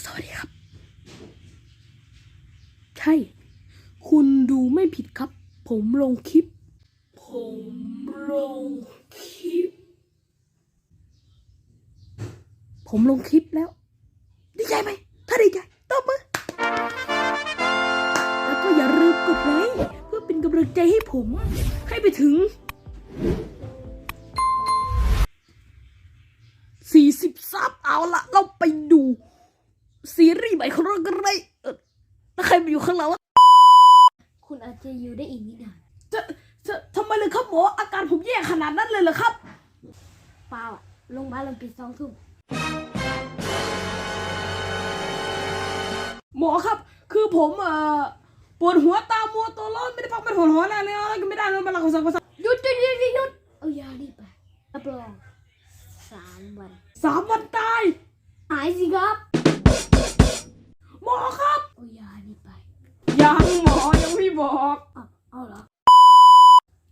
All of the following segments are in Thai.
สวัสดีครับ ใช่ คุณดูไม่ผิดครับ ผมลงคลิป ผมลงคลิป ผมลงคลิปแล้ว ดีใจไหม ถ้าดีใจตบมือ แล้วก็อย่าลืมกดไลค์เพื่อเป็นกำลังใจให้ผม ให้ไปถึง40ซับเอาละเราไปดู ซีรีส์ใหม่ของเรากันเลยเออถ้าใครมาอยู่ข้างหลังวะคุณอาจจะอยู่ได้อีกนิดหน่อยจะจะทำไมเลยครับหมออาการผมแย่ขนาดนั้นเลยเหรอครับเปล่าอะโรงพยาบาลเราปิดสองทุ่มหมอครับ คือผมเอ่อปวดหัวตามัวตัวร้อนไม่ได้พักไม่ถอนหัวอะไรเลยอะไรก็ไม่ได้เลยมันหลักของสังประสาทหยุดหยุดหยุดหยุดหยุดเอายานี่ไปรับรองสามวันสามวันตายหายสิครับ ยังหมอยังไม่บอกเอาเอาเหรอ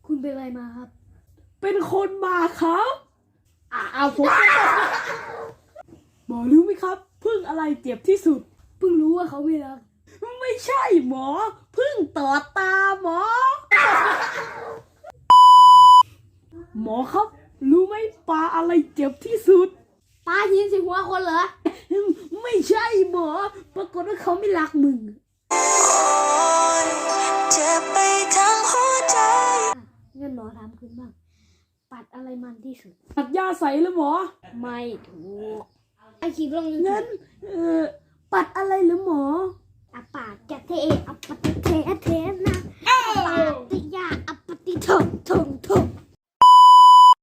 คุณเป็นอะไรมาครับ เป็นคนมาครับอ่าเอาผมหมอรู้ไหมครับพึ่งอะไรเจ็บที่สุด เพิ่งรู้ว่าเขาไม่รัก ไม่ใช่หมอพึ่งต่อตาหมอ หมอครับ รู้ไหมปลาอะไรเจ็บที่สุด ปลายินสิหัวคนเหรอ ไม่ใช่หมอ ปรากฏว่าเขาไม่รักมึง เงินหมอถามคุณบ้าง ปัดอะไรมันที่สุด ตัดยาใส่แล้วหมอ ไม่ถูกไอขีดลงงั้นเออปัดอะไรหรือหมออาปากจะเทเอาปากจะเทเทนะอาปาก